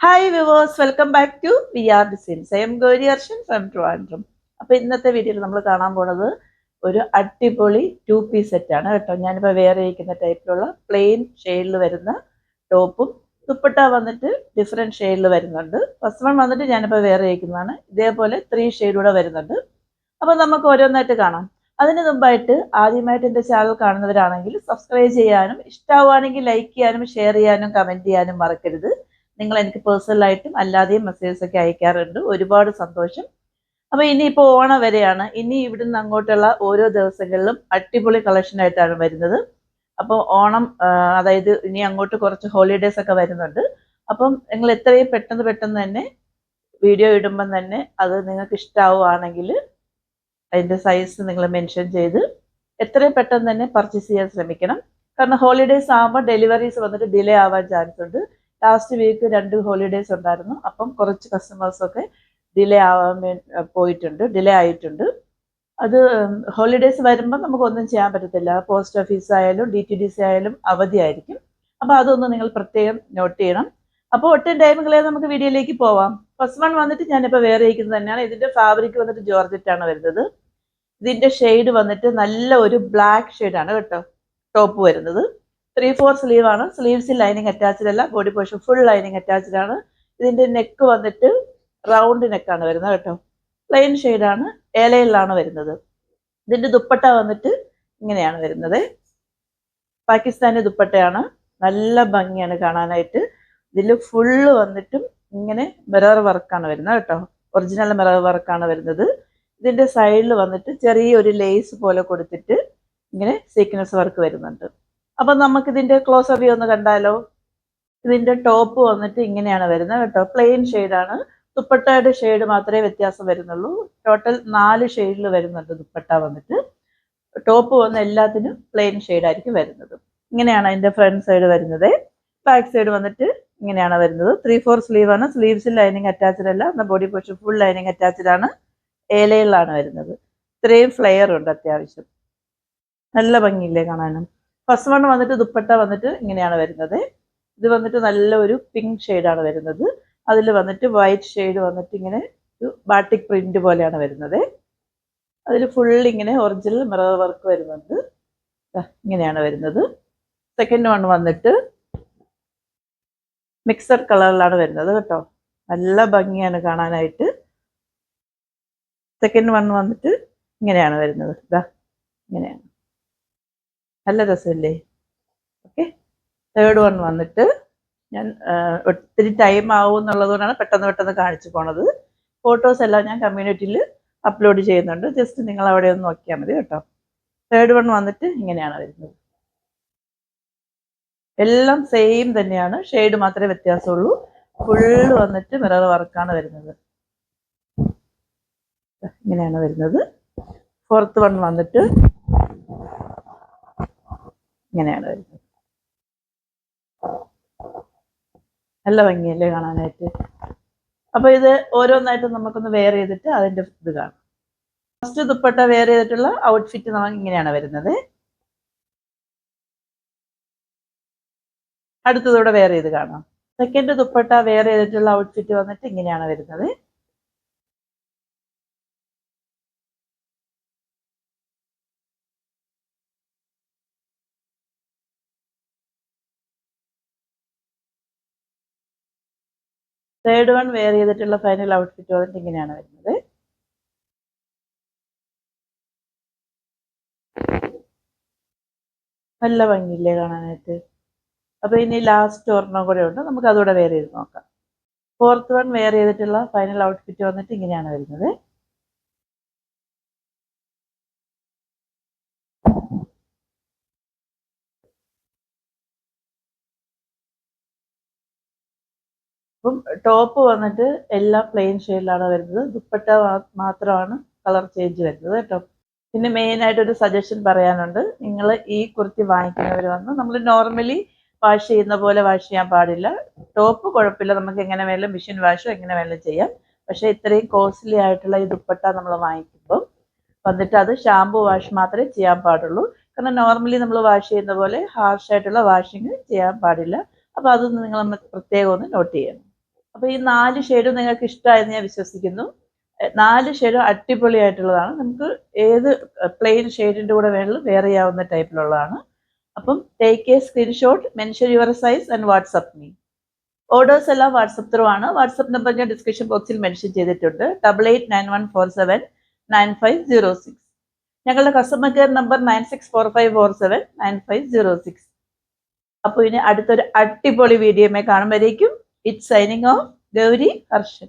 Hi viewers welcome back to V R designs I'm Gauri Harshan from Trivandrum അപ്പോൾ ഇന്നത്തെ വീഡിയോയിൽ നമ്മൾ കാണാൻ പോണത് ഒരു അടിപൊളി ടു പീസ് സെറ്റാണ് കേട്ടോ. ഞാനിപ്പോൾ വേറെ ഇരിക്കുന്ന ടൈപ്പിലുള്ള പ്ലെയിൻ ഷെയ്ഡിൽ വരുന്ന ടോപ്പും ദുപ്പട്ട വന്നിട്ട് ഡിഫറെന്റ് ഷെയ്ഡിൽ വരുന്നുണ്ട്. ഫസ്റ്റ് വൺ വന്നിട്ട് ഞാനിപ്പോൾ വേറെ ഇരിക്കുന്നതാണ് ഇതേപോലെ ത്രീ ഷെയ്ഡൂടെ വരുന്നുണ്ട്. അപ്പോൾ നമുക്ക് ഓരോന്നായിട്ട് കാണാം. അതിന് മുമ്പായിട്ട് ആദ്യമായിട്ട് എന്റെ ചാനൽ കാണുന്നവരാണെങ്കിൽ സബ്സ്ക്രൈബ് ചെയ്യാനും ഇഷ്ടമാവുകയാണെങ്കിൽ ലൈക്ക് ചെയ്യാനും ഷെയർ ചെയ്യാനും കമന്റ് ചെയ്യാനും മറക്കരുത്. നിങ്ങൾ എനിക്ക് പേഴ്സണലായിട്ടും അല്ലാതെയും മെസ്സേജസ് ഒക്കെ അയക്കാറുണ്ട്. ഒരുപാട് സന്തോഷം. അപ്പോൾ ഇനിയിപ്പോൾ ഓണം വരെയാണ് ഇനി ഇവിടുന്ന് അങ്ങോട്ടുള്ള ഓരോ ദിവസങ്ങളിലും അടിപൊളി കളക്ഷൻ ആയിട്ടാണ് വരുന്നത്. അപ്പോൾ ഓണം അതായത് ഇനി അങ്ങോട്ട് കുറച്ച് ഹോളിഡേയ്സ് ഒക്കെ വരുന്നുണ്ട്. അപ്പം നിങ്ങൾ എത്രയും പെട്ടെന്ന് പെട്ടെന്ന് തന്നെ വീഡിയോ ഇടുമ്പം തന്നെ അത് നിങ്ങൾക്ക് ഇഷ്ടമാവുകയാണെങ്കിൽ അതിന്റെ സൈസ് നിങ്ങൾ മെൻഷൻ ചെയ്ത് എത്രയും പെട്ടെന്ന് തന്നെ പർച്ചേസ് ചെയ്യാൻ ശ്രമിക്കണം. കാരണം ഹോളിഡേയ്സ് ആകുമ്പോൾ ഡെലിവറീസ് വന്നിട്ട് ഡിലേ ആവാൻ ചാൻസ് ഉണ്ട്. ലാസ്റ്റ് വീക്ക് രണ്ട് ഹോളിഡേയ്സ് ഉണ്ടായിരുന്നു. അപ്പം കുറച്ച് കസ്റ്റമേഴ്സൊക്കെ ഡിലേ ആവാൻ പോയിട്ടുണ്ട്. ഡിലേ ആയിട്ടുണ്ട്. അത് ഹോളിഡേയ്സ് വരുമ്പോൾ നമുക്കൊന്നും ചെയ്യാൻ പറ്റത്തില്ല. പോസ്റ്റ് ഓഫീസ് ആയാലും ഡി ടി ഡി സി ആയാലും അവധിയായിരിക്കും അപ്പോൾ അതൊന്ന് നിങ്ങൾ പ്രത്യേകം നോട്ട് ചെയ്യണം. അപ്പോൾ ഒട്ടും ടൈമുകളെ നമുക്ക് വീഡിയോയിലേക്ക് പോവാം. ഫസ്റ്റ് വൺ വന്നിട്ട് ഞാനിപ്പോൾ വേറെ ഇരിക്കുന്നത് തന്നെയാണ്. ഇതിന്റെ ഫാബ്രിക് വന്നിട്ട് ജോർജറ്റാണ് വരുന്നത്. ഇതിന്റെ ഷെയ്ഡ് വന്നിട്ട് നല്ല ഒരു ബ്ലാക്ക് ഷെയ്ഡാണ് കേട്ടോ. ടോപ്പ് വരുന്നത്. ത്രീ ഫോർ സ്ലീവ് ആണ്. സ്ലീവ്സിൽ ലൈനിങ് അറ്റാച്ച്ഡ് അല്ല. Body portion full lining attached ആണ്. ഇതിന്റെ നെക്ക് വന്നിട്ട് റൗണ്ട് നെക്കാണ് വരുന്നത് കേട്ടോ. പ്ലെയിൻ ആണ്. ഏലയിലാണ് വരുന്നത്. ഇതിന്റെ ദുപ്പട്ട വന്നിട്ട് ഇങ്ങനെയാണ് വരുന്നത്. പാകിസ്ഥാനി ദുപ്പട്ടയാണ്. നല്ല ഭംഗിയാണ് കാണാനായിട്ട്. ഇതിൽ ഫുള്ള് വന്നിട്ടും ഇങ്ങനെ മിറർ വർക്കാണ് വരുന്നത് കേട്ടോ. ഒറിജിനൽ മിറർ വർക്കാണ് വരുന്നത്. ഇതിന്റെ സൈഡിൽ വന്നിട്ട് ചെറിയൊരു ലേസ് പോലെ കൊടുത്തിട്ട് ഇങ്ങനെ സീക്വൻസ് വർക്ക് വരുന്നുണ്ട്. അപ്പൊ നമുക്ക് ഇതിന്റെ ക്ലോസ് വ്യൂ ഒന്ന് കണ്ടാലോ? ഇതിന്റെ ടോപ്പ് വന്നിട്ട് ഇങ്ങനെയാണ് വരുന്നത് കേട്ടോ. പ്ലെയിൻ ഷെയ്ഡാണ് ദുപ്പട്ടയുടെ ഷെയ്ഡ് മാത്രമേ വ്യത്യാസം വരുന്നുള്ളൂ. ടോട്ടൽ നാല് ഷെയ്ഡിൽ വരുന്നുണ്ട് ദുപ്പട്ട വന്നിട്ട്. ടോപ്പ് വന്ന് എല്ലാത്തിനും പ്ലെയിൻ ഷെയ്ഡായിരിക്കും വരുന്നത്. ഇങ്ങനെയാണ് അതിന്റെ ഫ്രണ്ട് സൈഡ് വരുന്നത്. ബാക്ക് സൈഡ് വന്നിട്ട് ഇങ്ങനെയാണ് വരുന്നത്. ത്രീ ഫോർ സ്ലീവ് ആണ്. സ്ലീവ്സിൽ ലൈനിങ് അറ്റാച്ച്ഡ് അല്ല. എന്നാൽ body portion full lining attached ആണ്. ഏലയിലാണ് വരുന്നത്. ഇത്രയും ഫ്ലെയർ ഉണ്ട് അത്യാവശ്യം. നല്ല ഭംഗിയില്ലേ കാണാനും? ഫസ്റ്റ് വൺ വന്നിട്ട് ദുപ്പട്ട വന്നിട്ട് ഇങ്ങനെയാണ് വരുന്നത്. ഇത് വന്നിട്ട് നല്ല ഒരു പിങ്ക് ഷെയ്ഡാണ് വരുന്നത്. അതിൽ വന്നിട്ട് വൈറ്റ് ഷെയ്ഡ് വന്നിട്ട് ഇങ്ങനെ ഒരു ബാട്ടിക് പ്രിന്റ് പോലെയാണ് വരുന്നത്. അതിൽ ഫുൾ ഇങ്ങനെ ഒറിജിനൽ മിറർ വർക്ക് വരുന്നുണ്ട്. ഇങ്ങനെയാണ് വരുന്നത്. സെക്കൻഡ് വൺ വന്നിട്ട് മിക്സഡ് കളറിലാണ് വരുന്നത് കേട്ടോ. നല്ല ഭംഗിയാണ് കാണാനായിട്ട്. സെക്കൻഡ് വൺ വന്നിട്ട് ഇങ്ങനെയാണ് വരുന്നത്. ഇതാ ഇങ്ങനെയാണ്. നല്ല രസമല്ലേ? ഓക്കെ തേർഡ് വൺ വന്നിട്ട് ഞാൻ ഒത്തിരി ടൈം ആവും എന്നുള്ളതുകൊണ്ടാണ് പെട്ടെന്ന് പെട്ടെന്ന് കാണിച്ചു പോണത്. ഫോട്ടോസ് എല്ലാം ഞാൻ കമ്മ്യൂണിറ്റിയിൽ അപ്ലോഡ് ചെയ്യുന്നുണ്ട്. ജസ്റ്റ് നിങ്ങൾ അവിടെ ഒന്ന് നോക്കിയാൽ മതി കേട്ടോ. തേർഡ് വൺ വന്നിട്ട് ഇങ്ങനെയാണ് വരുന്നത്. എല്ലാം സെയിം തന്നെയാണ്. ഷെയ്ഡ് മാത്രമേ വ്യത്യാസമുള്ളൂ. ഫുള്ള് വന്നിട്ട് മിറർ വർക്കാണ് വരുന്നത്. ഇങ്ങനെയാണ് വരുന്നത്. ഫോർത്ത് വൺ വന്നിട്ട് ഇങ്ങനെയാണ് വരുന്നത്. നല്ല ഭംഗിയല്ലേ കാണാനായിട്ട്? അപ്പൊ ഇത് ഓരോന്നായിട്ട് നമുക്കൊന്ന് വെയർ ചെയ്തിട്ട് അതിന്റെ ഇത് കാണാം. ഫസ്റ്റ് ദുപ്പട്ട വെയർ ചെയ്തിട്ടുള്ള ഔട്ട്ഫിറ്റ് നമുക്ക് ഇങ്ങനെയാണ് വരുന്നത്. അടുത്തതൂടെ വെയർ ചെയ്ത് കാണാം. സെക്കൻഡ് ദുപ്പട്ട വെയർ ചെയ്തിട്ടുള്ള ഔട്ട്ഫിറ്റ് വന്നിട്ട് ഇങ്ങനെയാണ് വരുന്നത്. തേർഡ് വൺ വെയർ ചെയ്തിട്ടുള്ള ഫൈനൽ ഔട്ട്ഫിറ്റ് വന്നിട്ട് ഇങ്ങനെയാണ് വരുന്നത്. നല്ല ഭംഗിയില്ലേ കാണാനായിട്ട്. അപ്പൊ ഇനി ലാസ്റ്റ് ഒരെണ്ണം കൂടെ ഉണ്ട്. നമുക്ക് അതുകൂടെ വെയർ ചെയ്ത് നോക്കാം. ഫോർത്ത് വൺ വെയർ ചെയ്തിട്ടുള്ള ഫൈനൽ ഔട്ട്ഫിറ്റ് വന്നിട്ട് ഇങ്ങനെയാണ് വരുന്നത്. അപ്പം ടോപ്പ് വന്നിട്ട് എല്ലാം പ്ലെയിൻ ഷെയ്ഡിലാണ് വരുന്നത്. ദുപ്പട്ട മാത്രമാണ് കളർ ചേഞ്ച് വരുന്നത് കേട്ടോ. പിന്നെ മെയിൻ ആയിട്ട് ഒരു സജഷൻ പറയാനുണ്ട്. നിങ്ങൾ ഈ കുർത്തി വാങ്ങിക്കുന്നവർ വന്ന് നമ്മൾ നോർമലി വാഷ് ചെയ്യുന്ന പോലെ വാഷ് ചെയ്യാൻ പാടില്ല. ടോപ്പ് കുഴപ്പമില്ല. നമുക്ക് എങ്ങനെ വേണമെങ്കിലും മെഷീൻ വാഷോ എങ്ങനെ വേണമെങ്കിലും ചെയ്യാം. പക്ഷേ ഇത്രയും കോസ്റ്റ്ലി ആയിട്ടുള്ള ഈ ദുപ്പട്ട നമ്മൾ വാങ്ങിക്കുമ്പോൾ വന്നിട്ട് അത് ഷാമ്പു വാഷ് മാത്രമേ ചെയ്യാൻ പാടുള്ളൂ. കാരണം നോർമലി നമ്മൾ വാഷ് ചെയ്യുന്ന പോലെ ഹാർഷ് ആയിട്ടുള്ള വാഷിങ് ചെയ്യാൻ പാടില്ല. അപ്പോൾ അതൊന്ന് നിങ്ങൾ പ്രത്യേകം ഒന്ന് നോട്ട് ചെയ്യണം. അപ്പോൾ ഈ നാല് ഷെയ്ഡും നിങ്ങൾക്ക് ഇഷ്ടമായെന്ന് ഞാൻ വിശ്വസിക്കുന്നു. നാല് ഷെയ്ഡും അടിപൊളിയായിട്ടുള്ളതാണ്. നമുക്ക് ഏത് പ്ലെയിൻ ഷെയ്ഡിന്റെ കൂടെ വേണമെങ്കിലും വെയർ ചെയ്യാവുന്ന ടൈപ്പിലുള്ളതാണ്. അപ്പം take a screenshot mention your size and WhatsApp me orders എല്ലാം വാട്സപ്പ് ത്രൂ ആണ്. വാട്സപ്പ് നമ്പർ ഞാൻ ഡിസ്ക്രിപ്ഷൻ ബോക്സിൽ മെൻഷൻ ചെയ്തിട്ടുണ്ട്. Double eight nine one four seven nine five zero six ഞങ്ങളുടെ customer care number nine six four five four seven nine five zero six അപ്പോൾ ഇനി അടുത്തൊരു അടിപൊളി വീഡിയോമേ കാണുമ്പോഴേക്കും it signing off Gauri Harshan